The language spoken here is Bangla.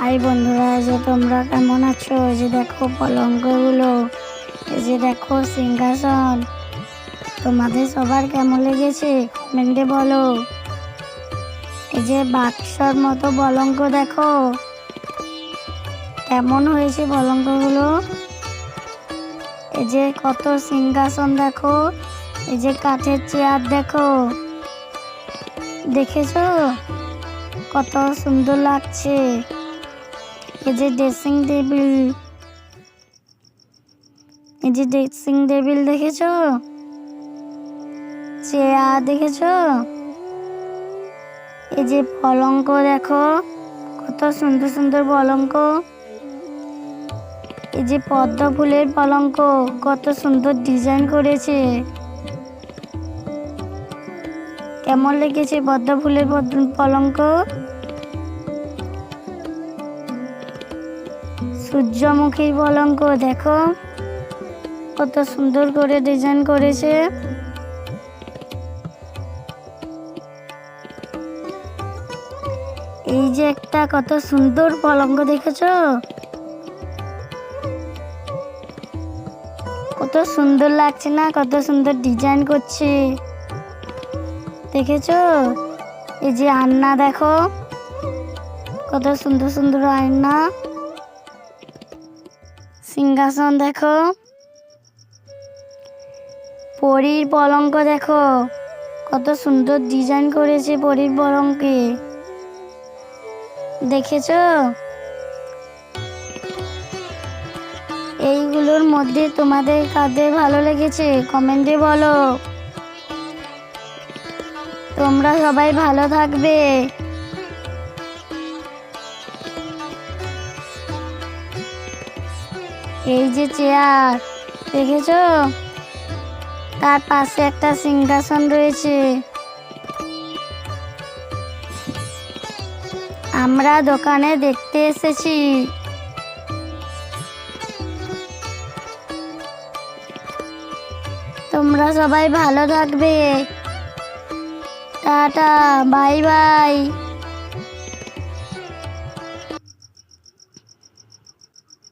হাই বন্ধুরা যে তোমরা কেমন আছো? এই যে দেখো পলঙ্কগুলো যে দেখো সিংহাসন। তোমাদের সবার কেমন লেগেছে? কমেন্টে বলো। এই যে বাক্সর মতো পলঙ্ক দেখো। কেমন হয়েছে পলঙ্কগুলো? এই যে কত সিংহাসন দেখো। এই যে কাঠের চেয়ার দেখো। দেখেছ? কত সুন্দর লাগছে। এই যে ড্রেসিং টেবিল এই যে ড্রেসিং টেবিল দেখেছ? চেয়ার দেখেছ? এই যে পলঙ্ক দেখো, কত সুন্দর সুন্দর পলঙ্ক। এই যে পদ্ম ফুলের পলঙ্ক, কত সুন্দর ডিজাইন করেছে। কেমন লেগেছে পদ্ম ফুলের পলঙ্ক? সূর্যমুখীর পলঙ্ক দেখো। কত সুন্দর করে ডিজাইন করেছে। এই যে একটা কত সুন্দর পলঙ্ক দেখেছ? কত সুন্দর লাগছে না? কত সুন্দর ডিজাইন করছে। দেখেছ? এই যে আন্না দেখো। কত সুন্দর সুন্দর আয়না। সিংহাসন দেখো। পরীর পলঙ্ক দেখো। কত সুন্দর ডিজাইন করেছে পরীর পলঙ্কে। দেখেছ? এইগুলোর মধ্যে তোমাদের কাদের ভালো লেগেছে কমেন্টে বলো। তোমরা সবাই ভালো থাকবে। এই যে চেয়ার, দেখেছ? তার পাশে একটা সিংহাসন রয়েছে। আমরা দোকানে দেখতে এসেছি। তোমরা সবাই ভালো থাকবে। Tata, bye bye.